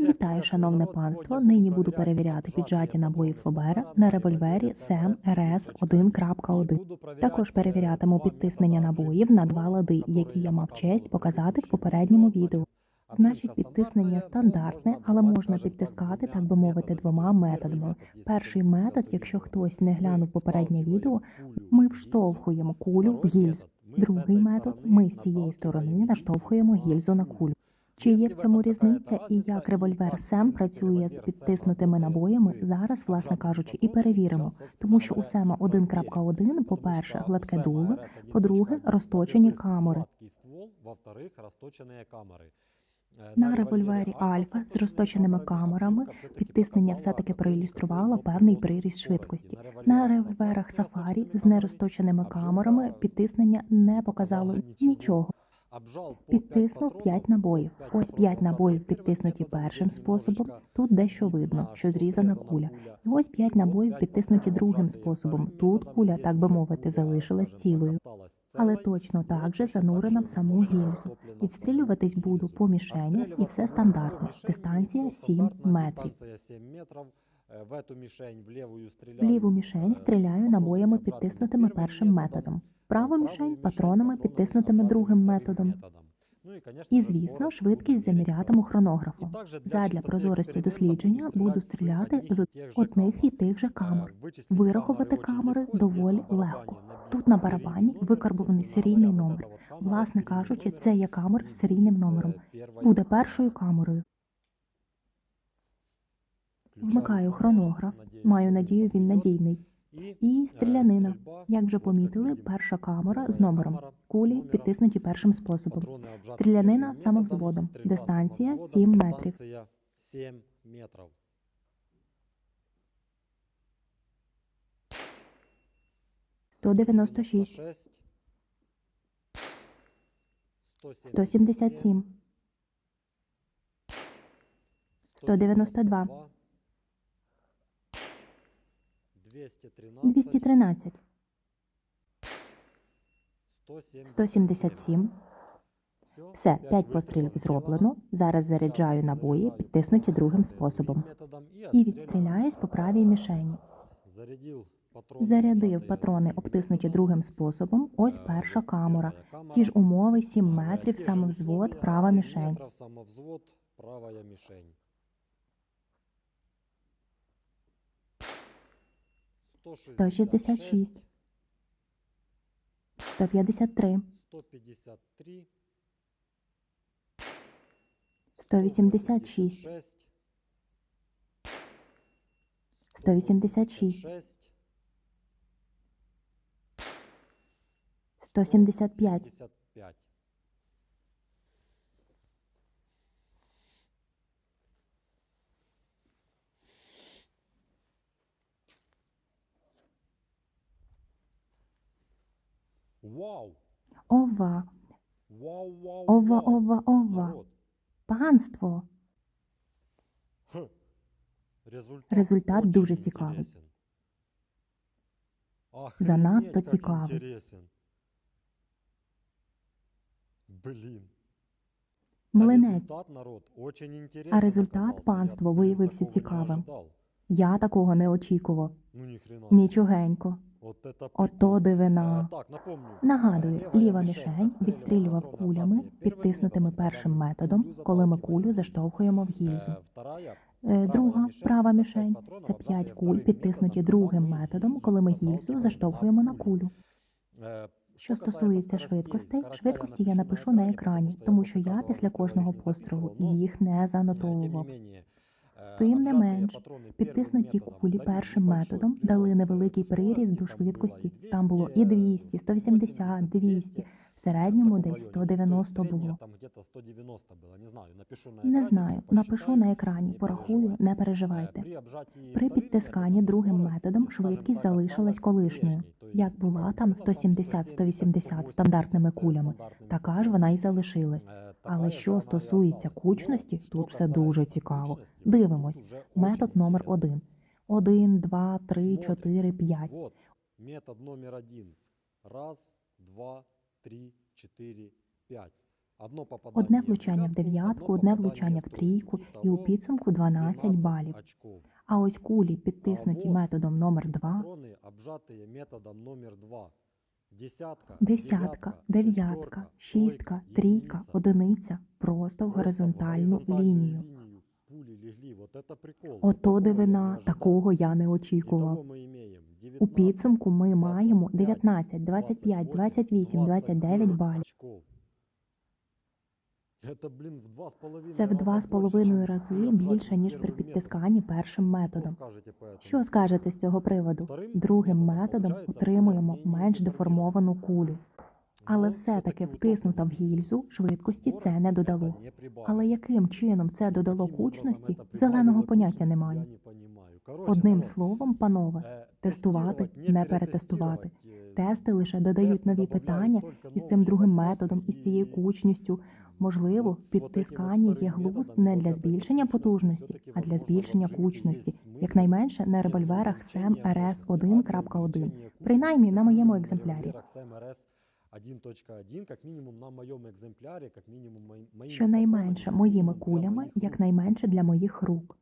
Вітаю, шановне панство. Нині буду перевіряти піджаті набої Флобера на револьвері СЕМ РС 1.1. Також перевірятиму підтиснення набоїв на два лади, які я мав честь показати в попередньому відео. Значить, підтиснення стандартне, але можна підтискати, так би мовити, двома методами. Перший метод, якщо хтось не глянув попереднє відео, ми вштовхуємо кулю в гільзу. Другий метод ми з цієї сторони наштовхуємо гільзу на кулю. Чи є в цьому різниця і як револьвер Сем працює з підтиснутими набоями, зараз, власне кажучи, і перевіримо, тому що у Сема 1.1, по-перше, гладке дуло, по-друге, розточені камери. ствол, во-вторых, розточені камери. Е, На револьвері Альфа з розточеними камерами підтиснення все-таки проілюструвало певний приріст швидкості. На револьверах Сафарі з нерозточеними камерами підтиснення не показало нічого. Підтиснув 5 набоїв. Ось 5 набоїв підтиснуті першим способом. Тут дещо видно, що зрізана куля. І ось 5 набоїв підтиснуті другим способом. Тут куля, так би мовити, залишилась цілою. Але точно так же занурена в саму гільзу. Відстрілюватись буду по мішенях і все стандартно. Дистанція 7 метрів. Дистанція 7 метрів. Е, В эту мішень, в ліву В стріляю. ліву мішень стріляю набоями підтиснутими першим методом. Праву мішень патронами підтиснутими другим методом. Ну І, звісно, швидкість замірятиму хронографом. Задля прозорості дослідження буду стріляти з одних і тих же камер. Вирахувати камери доволі легко. Тут на барабані викарбований серійний номер. Власне кажучи, це є камера з серійним номером. Буде першою камерою. Вмикаю хронограф. Маю надію, він надійний. І стрілянина. Як вже помітили, перша камера з номером. Кулі підтиснуті першим способом. Стрілянина самовзводом. Дистанція 7 метрів. 7 метрів. Сто дев'яносто шість, 177, 192, 213, 213, 177. 177. Все, 5 пострілів зроблено. Зараз заряджаю набої, підтиснуті другим способом. І відстріляюсь по правій мішені. Зарядив патрони, обтиснуті другим способом. Ось перша камера. Ті ж умови, 7 метрів, самовзвод, права мішень. Самовзвод, правая мішень. 166, 153, 153, 186, 186, 175, 55. Ова, ова, ова, ова. Панство. Результат, дуже цікавий. Занадто цікавий. Блін. Млинець. А результат, панство, виявився цікавим. Я такого не очікував. Ну. Нічогенько. От Ото дивина. Е. Нагадую, ліва мішень відстрілював кулями, підтиснутими першим методом, коли ми кулю заштовхуємо в Е, гільзу. Е, Друга права мішень це 5 куль, підтиснуті другим методом, коли ми гільзу заштовхуємо на кулю. Е, Що стосується швидкостей, швидкості я напишу на екрані, тому що я після кожного пострілу їх не занотовував. не менее, е, Тим не обжаті менш, патрони Підтиснуті першим методом кулі дали першим небольшой методом прирост, дали е, невеликий приріст скорості, до там було швидкості. і Там було і 200, 180, 200. В середньому десь 190 було. Там где-то 190 было, не знаю, напишу на Не екрані, знаю, посчитаю. напишу на екрані, не порахую, переживайте. не Е, переживайте. При, обжатии При вторым підтисканні методом другим скорость, методом скажем швидкість так, залишилась осталась колишньою. прежней, то Як есть, була как там было 170, 180 стандартними кулями, така ж вона і залишилась. Але що стосується кучності, Ну, тут все дуже цікаво. Дивимось. Метод номер интересно. 1. 1, 2, 3, Смотрим. 4, 5. Вот, метод номер один. Раз, два, три, четыре, пять. Одне влучання в дев'ятку, одне влучання в трійку, і у підсумку 12 балів. А ось кулі, підтиснуті методом номер 2 Патроны, обжатые методом номер два. Десятка, Десятка, дев'ятка, шістка, трійка, единица. одиниця просто в Просто горизонтальну лінію. Пулі легли. Вот это прикол. Ото Такого я не дивина, ожидал. такого я не Итого очікував. ми імеємо У 19, підсумку ми маємо 25, 19, 25, 28, 29 балів. Це в два з половиною рази більше, ніж при підтисканні першим методом. Що скажете з цього приводу? Другим методом отримуємо менш деформовану кулю. Але все-таки втиснута в гільзу швидкості це не додало. Але яким чином це додало кучності, зеленого поняття не маю. Одним словом, панове, тестувати, не перетестувати. Тести лише додають нові питання із цим другим методом, із цією кучністю. Можливо, підтискання є глузд не для збільшення потужності, а для збільшення кучності, якнайменше на револьверах СЕМ РС 1.1, принаймні на моєму екземплярі. 1.1, як мінімум на моєму екземплярі, як мінімум мої- моїми Щонайменше моїми кулями, якнайменше для моїх рук.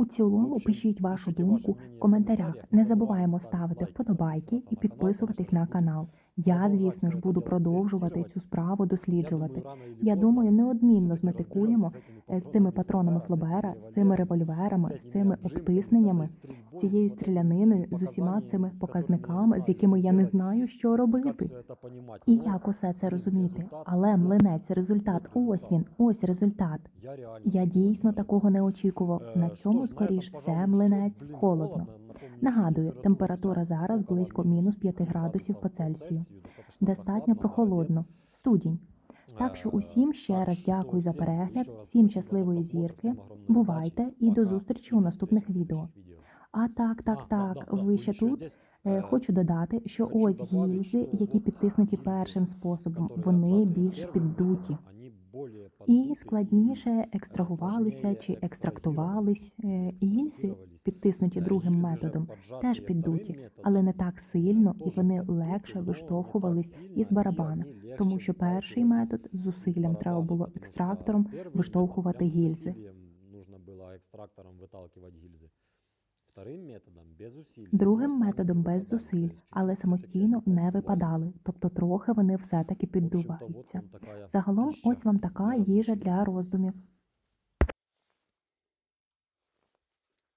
У цілому пишіть вашу думку в коментарях. Не забуваємо ставити вподобайки і підписуватись на канал. Я, звісно ж, буду продовжувати цю справу досліджувати. Я думаю, неодмінно зметикуємо е, з цими патронами Флобера, з цими револьверами, з цими обтисненнями, з цією стріляниною, з усіма цими показниками, з якими я не знаю, що робити. І як усе це розуміти? Але млинець, результат, ось він, ось результат. Я дійсно такого не очікував. Е, На цьому, скоріш все, млинець холодно. Нагадую, температура зараз близько мінус 5 градусів по Цельсію. Достатньо прохолодно. Студінь. Так що усім ще раз дякую за перегляд, всім щасливої зірки. Бувайте і до зустрічі у наступних відео. А так, так, так, ви ще тут? Е, Хочу додати, що ось гільзи, які підтиснуті першим способом, вони більш піддуті. І складніше екстрагувалися чи екстрактувались Е, гільзи, підтиснуті другим методом, теж піддуті, але не так сильно, і вони легше виштовхувались із барабана, тому що перший метод з зусиллям треба було екстрактором виштовхувати гільзи. Нужно було екстрактором виталкувати гільзи. Вторим методом без зусиль. Другим Самі методом без випадають, зусиль, тобто але чуть-чуть самостійно не випадали, тобто трохи вони все-таки В общем-то, вот піддуваються. Загалом, ось вам така їжа для роздумів.